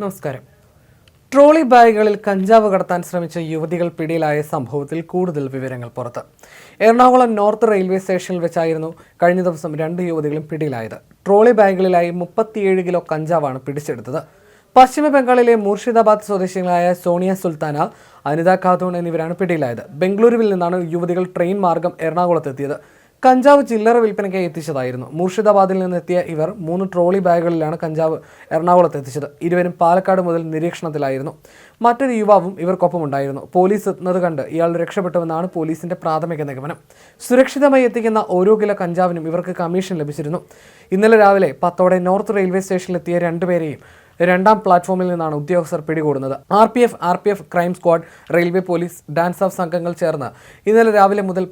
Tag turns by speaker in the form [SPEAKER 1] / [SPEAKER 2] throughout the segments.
[SPEAKER 1] നമസ്കാരം. ട്രോളി ബാഗുകളിൽ കഞ്ചാവ് കടത്താൻ ശ്രമിച്ച യുവതികൾ പിടിയിലായ സംഭവത്തിൽ കൂടുതൽ വിവരങ്ങൾ പുറത്ത്. എറണാകുളം നോർത്ത് റെയിൽവേ സ്റ്റേഷനിൽ വെച്ചായിരുന്നു കഴിഞ്ഞ ദിവസം രണ്ട് യുവതികളും പിടിയിലായത്. ട്രോളി ബാഗുകളിലായി മുപ്പത്തിയേഴ് കിലോ കഞ്ചാവാണ് പിടിച്ചെടുത്തത്. പശ്ചിമ ബംഗാളിലെ മൂർഷിദാബാദ് സ്വദേശികളായ സോണിയ സുൽത്താന അനിത ഖാത്തൂൺ എന്നിവരാണ് പിടിയിലായത്. ബംഗളൂരുവിൽ നിന്നാണ് യുവതികൾ ട്രെയിൻ മാർഗം എറണാകുളത്തെത്തിയത്. കഞ്ചാവ് ചില്ലറ വിൽപ്പനയ്ക്കായി എത്തിച്ചതായിരുന്നു. മൂർഷിദാബാദിൽ നിന്നെത്തിയ ഇവർ മൂന്ന് ട്രോളി ബാഗുകളിലാണ് കഞ്ചാവ് എറണാകുളത്ത് എത്തിച്ചത്. ഇരുവരും പാലക്കാട് മുതൽ നിരീക്ഷണത്തിലായിരുന്നു. മറ്റൊരു യുവാവും ഇവർക്കൊപ്പം ഉണ്ടായിരുന്നു പോലീസ് എത്തുന്നത് കണ്ട് ഇയാൾ രക്ഷപ്പെട്ടുവെന്നാണ് പോലീസിന്റെ പ്രാഥമിക നിഗമനം. സുരക്ഷിതമായി എത്തിക്കുന്ന ഓരോ കിലോ കഞ്ചാവിനും ഇവർക്ക് കമ്മീഷൻ ലഭിച്ചിരുന്നു. ഇന്നലെ രാവിലെ പത്തോടെ നോർത്ത് റെയിൽവേ സ്റ്റേഷനിലെത്തിയ രണ്ടുപേരെയും രണ്ടാം പ്ലാറ്റ്ഫോമിൽ നിന്നാണ് ഉദ്യോഗസ്ഥർ പിടികൂടുന്നത്. R P F R P F crime squad railway police DANSAF സംഘങ്ങൾ ചേർന്ന് ഇന്നലെ രാവിലെ മുതൽ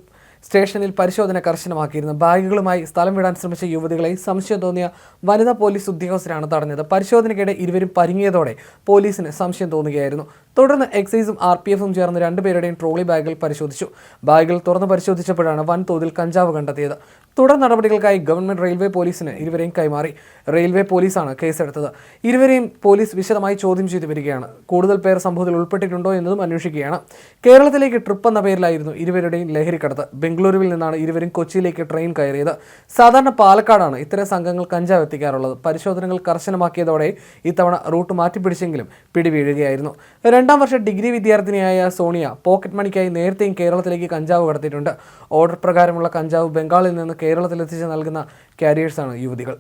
[SPEAKER 1] സ്റ്റേഷനിൽ പരിശോധന കർശനമാക്കിയിരുന്നു. ബാഗുകളുമായി സ്ഥലം വിടാൻ ശ്രമിച്ച യുവതികളെ സംശയം തോന്നിയ വനിതാ പോലീസ് ഉദ്യോഗസ്ഥരാണ് തടഞ്ഞത്. പരിശോധനയ്ക്കിടെ ഇരുവരും പരിങ്ങിയതോടെ പോലീസിന് സംശയം തോന്നുകയായിരുന്നു. തുടർന്ന് എക്സൈസും ആർ പി എഫും ചേർന്ന് രണ്ടുപേരുടെയും ട്രോളി ബാഗുകൾ പരിശോധിച്ചു. ബാഗുകൾ തുറന്ന് പരിശോധിച്ചപ്പോഴാണ് വൻതോതിൽ കഞ്ചാവ് കണ്ടെത്തിയത്. തുടർ നടപടികൾക്കായി ഗവൺമെന്റ് റെയിൽവേ പോലീസിന് ഇരുവരെയും കൈമാറി. റെയിൽവേ പോലീസാണ് കേസെടുത്തത്. ഇരുവരെയും പോലീസ് വിശദമായി ചോദ്യം ചെയ്തു വരികയാണ്. കൂടുതൽ പേർ സംഭവത്തിൽ ഉൾപ്പെട്ടിട്ടുണ്ടോ എന്നതും അന്വേഷിക്കുകയാണ്. കേരളത്തിലേക്ക് ട്രിപ്പ് എന്ന പേരിലായിരുന്നു ഇരുവരുടെയും ലഹരിക്കടത്ത് ബംഗളൂരുവിൽ നിന്നാണ് ഇരുവരും കൊച്ചിയിലേക്ക് ട്രെയിൻ കയറിയത്. സാധാരണ പാലക്കാടാണ് ഇത്തരം സംഘങ്ങൾ കഞ്ചാവ് എത്തിക്കാറുള്ളത്. പരിശോധനകൾ കർശനമാക്കിയതോടെ ഇത്തവണ റൂട്ട് മാറ്റിപ്പിടിച്ചെങ്കിലും പിടിവീഴുകയായിരുന്നു. രണ്ടാം വർഷ ഡിഗ്രി വിദ്യാർത്ഥിനിയായ സോണിയ പോക്കറ്റ് മണിക്കായി നേരത്തെയും കേരളത്തിലേക്ക് കഞ്ചാവ് കടത്തിയിട്ടുണ്ട്. ഓർഡർ പ്രകാരമുള്ള കഞ്ചാവ് ബംഗാളിൽ നിന്ന് കേരളത്തിലെത്തിച്ച് നൽകുന്ന കാരിയേഴ്സാണ് യുവതികൾ.